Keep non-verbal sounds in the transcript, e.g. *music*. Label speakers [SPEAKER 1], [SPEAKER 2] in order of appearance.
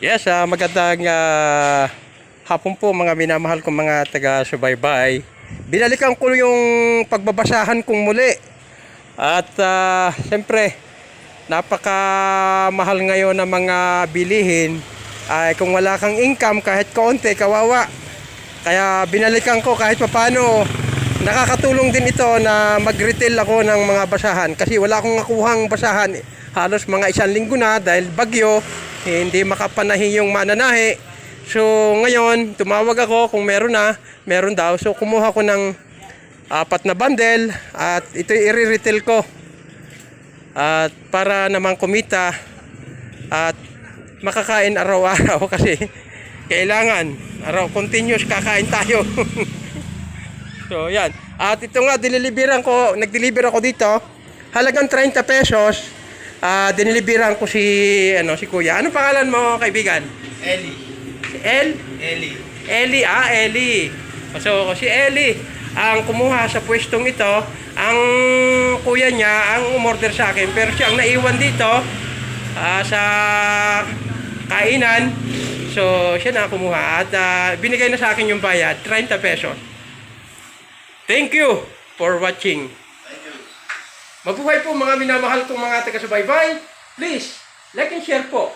[SPEAKER 1] Yes, ah, magandang ah, hapon po mga minamahal kong mga taga-subaybay. Binalikan ko yung pagbabasahan kong muli. At ah, siyempre, napakamahal ngayon ng mga bilihin. Ay kung wala kang income kahit kaunti, kawawa. Kaya binalikan ko kahit papano. Nakakatulong din ito na mag-retail ako ng mga basahan kasi wala akong nakuhang basahan. Halos mga isang linggo na dahil bagyo, eh, hindi makapanahi yung mananahi. So ngayon, tumawag ako kung meron na, meron daw. So kumuha ko ng apat na bundle at ito i-retail ko. At para naman kumita at makakain araw-araw *laughs* kasi kailangan araw continuous kakain tayo. *laughs* so yan. At ito nga diniliberan ko, nagdeliver ako dito. Halagang 30 pesos. Ah, diniliberan ko si ano si Kuya. Ano pangalan mo, kaibigan?
[SPEAKER 2] Eli.
[SPEAKER 1] Si El
[SPEAKER 2] Eli.
[SPEAKER 1] Eli, ah, Eli. So, si Eli, ang kumuha sa pwestong ito, ang kuya niya ang umorder sa akin, pero siya ang naiwan dito ah, sa kainan. So, siya na kumuha at ah, binigay na sa akin yung bayad, 30 pesos. Thank you for watching. Mabuhay po mga minamahal kong mga taga-subaybay. Please, like and share po.